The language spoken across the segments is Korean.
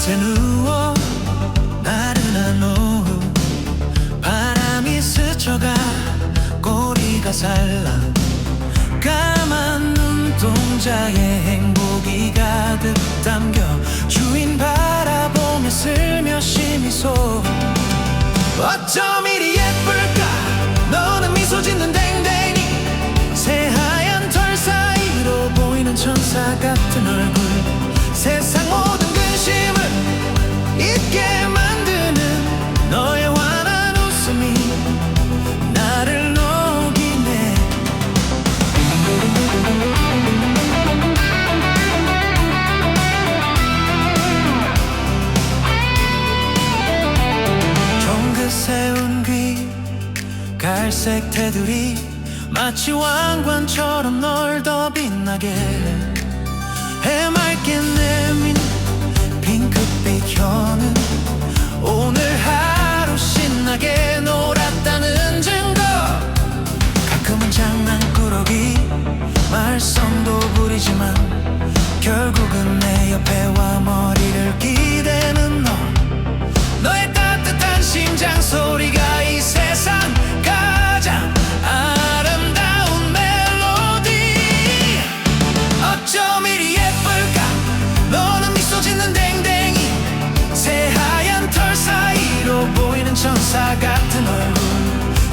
곳에 누워 나른한 오후 바람이 스쳐가 꼬리가 살라. 까만 눈동자에 행복이 가득 담겨 주인 바라보며 슬며시 미소. 어쩜 갈색 테두리 마치 왕관처럼 널 더 빛나게 해맑게 내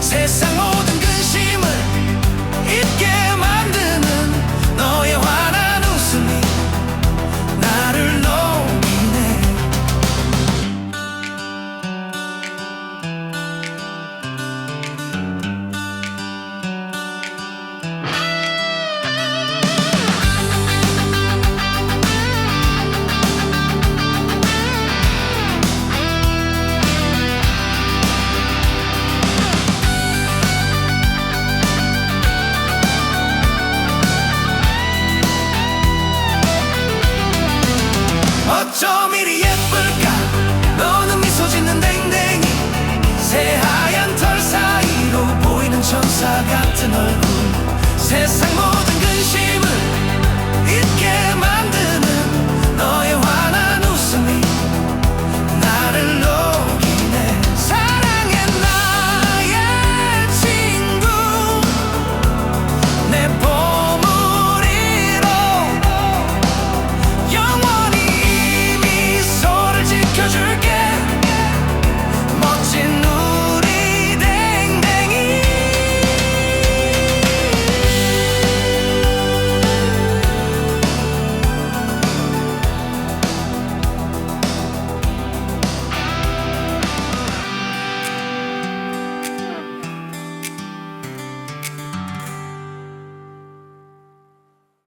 se 세상